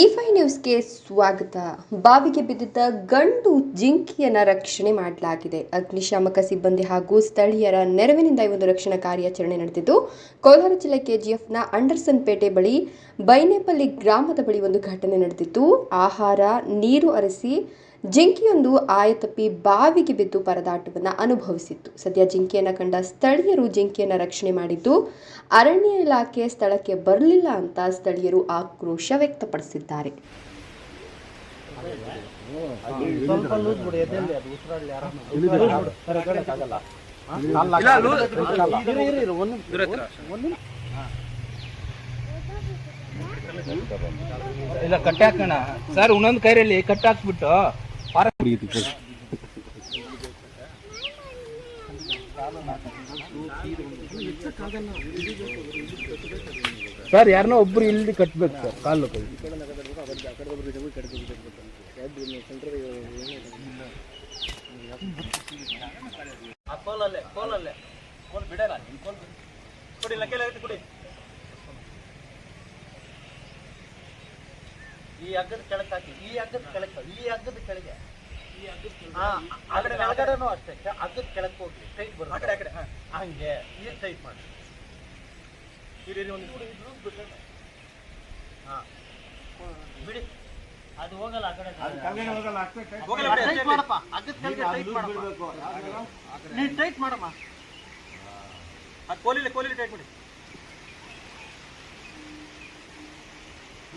E five ನ್ಯೂಸ್ಗೆ ಸ್ವಾಗತ. ಬಾವಿಗೆ ಬಿದ್ದಿದ್ದ ಗಂಡು ಜಿಂಕಿಯನ್ನ ರಕ್ಷಣೆ ಮಾಡಲಾಗಿದೆ. ಅಗ್ನಿಶಾಮಕ ಸಿಬ್ಬಂದಿ ಹಾಗೂ ಸ್ಥಳೀಯರ ನೆರವಿನಿಂದ ಈ ಒಂದು ರಕ್ಷಣಾ ಕಾರ್ಯಾಚರಣೆ ನಡೆದಿದ್ದು, ಕೋಲಾರ ಜಿಲ್ಲೆ ಕೆಜಿಎಫ್ನ ಅಂಡರ್ಸನ್ ಪೇಟೆ ಬಳಿ ಬೈನೇಪಲ್ಲಿ ಗ್ರಾಮದ ಬಳಿ ಒಂದು ಘಟನೆ ನಡೆದಿತ್ತು. ಆಹಾರ, ನೀರು ಅರಸಿ ಜಿಂಕೆಯೊಂದು ಆಯತಪ್ಪಿ ಬಾವಿಗೆ ಬಿದ್ದು ಪರದಾಟವನ್ನು ಅನುಭವಿಸಿತ್ತು. ಸದ್ಯ ಜಿಂಕೆಯನ್ನು ಕಂಡ ಸ್ಥಳೀಯರು ಜಿಂಕೆಯನ್ನು ರಕ್ಷಣೆ ಮಾಡಿದ್ದು, ಅರಣ್ಯ ಇಲಾಖೆ ಸ್ಥಳಕ್ಕೆ ಬರಲಿಲ್ಲ ಅಂತ ಸ್ಥಳೀಯರು ಆಕ್ರೋಶ ವ್ಯಕ್ತಪಡಿಸಿದ್ದಾರೆ. ಇಲ್ಲ, ಕಟ್ಟಾಕಣ. ಸರ್ ಒಂದೊಂದು ಕೈರಲ್ಲಿ ಕಟ್ಟಿ ಹಾಕ್ಬಿಟ್ಟು ಪಾರ ಸರ್. ಯಾರನ್ನ ಒಬ್ರು ಇಲ್ಲಿ ಕಟ್ಬೇಕು ಸರ್, ಕಾಲು ಕೋಲಲ್ಲೇ ಕೋಲಲ್ಲೇ. ಕೋಲ್ ಬಿಡಲ್ಲ. ಕೊಡಿ, ಲಕ್ಕೆ ಲಕ್ಕೆ ಕೊಡಿ. ಈ ಹಗ್ಗದ ಕೆಳಕ್ ಹಾಕಿ ಈ ಹಗ್ಗದ ಕೆಳಕ್ಕೆ ಈ ಹಗ್ಗದ ಕೆಳಗೆ. ಹಾ, ಆ ಕಡೆ ಅಷ್ಟೇ ಹಗ್ಗದ ಹೋಗ್ಲಿ ಹೋಗಿ ಟೈಟ್ ಬರುತ್ತೆ. ಆ ಕಡೆ ಆ ಕಡೆ ಹಾ. ಹಂಗೆ ಈ ಟೈಟ್ ಮಾಡಿ. ಹಾ. ಬಿಡಿ. ಅದು ಹೋಗಲ್ಲ ಆ ಕಡೆ ಹೋಗಲ್ಲ ಬಿಡಿ, ಟೈಟ್ ಮಾಡಪ್ಪ. ಹಗ್ಗದ ಕೆಳಗೆ ಟೈಟ್ ಮಾಡಪ್ಪ. ನೀನ್ ಟೈಟ್ ಮಾಡಮ್ಮ. ಅದು ಕೋಲಿಲಿ ಕೋಲಿಲಿ ಟೈಟ್ ಮಾಡಿ.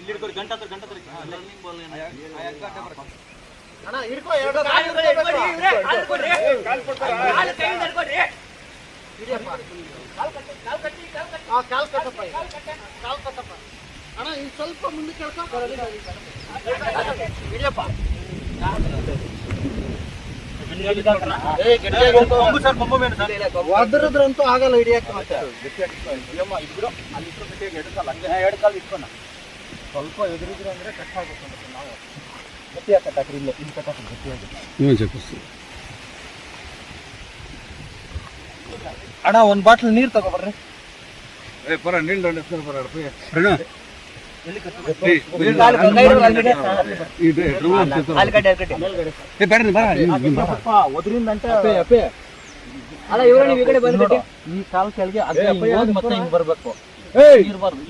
ಇಲ್ಲಿ ಗಂಟ ಹತ್ರ ಗಂಟ ಹತ್ರ. Running ball. ಅಣ್ಣ ಹಿಡ್ಕೊ ಎರಡು ಕಾಲು ಕಾಲ್ ಕಟ್ಟಪ್ಪ ಈಗ. ಕಾಲ್ ಕಟ್ಟಪ್ಪ. ಅಣ್ಣ ಇನ್ನು ಸ್ವಲ್ಪ. ಹಿಡಿಯಪ್ಪ. ಒದರದ್ರಂತೂ ಆಗಲ್ಲ ಹಿಡಿಯಕ್ಕೆ ಮತ್ತೆ. ಸ್ವಲ್ಪ ಎದುರಿದ್ರು ಅಂದ್ರೆ ಕಟ್ ಆಗ್ಬೇಕು ಮತ್ತೆ ನಾವು ಕಟ್ಟಾಕ್ರಿ ಇಲ್ಲ ಇಲ್ಲಿ ಕಟ್ಟಾಕ್ರಿ ಗಟ್ಟಿಯಾಗಿ. ಅಣ್ಣ ಒಂದ್ ಬಾಟ್ಲ್ ನೀರ್ ತಗೋಬರ್ರಿ ಎಲ್ಲಿ ಬರ ಅಂತ ಅಲ್ಲ ಇವ್ರ ನೀವು ಈ ಕಡೆ ಬಂದ್ಬಿಟ್ಟು. ಈ ಕಾಲ್ ಕೆಳಗೆ ಅದೇ ಹೋಗಿ ಮತ್ತೆ ಹಿಂಗ್ ಬರ್ಬೇಕು. ಇರ್ಬಾರ್ದು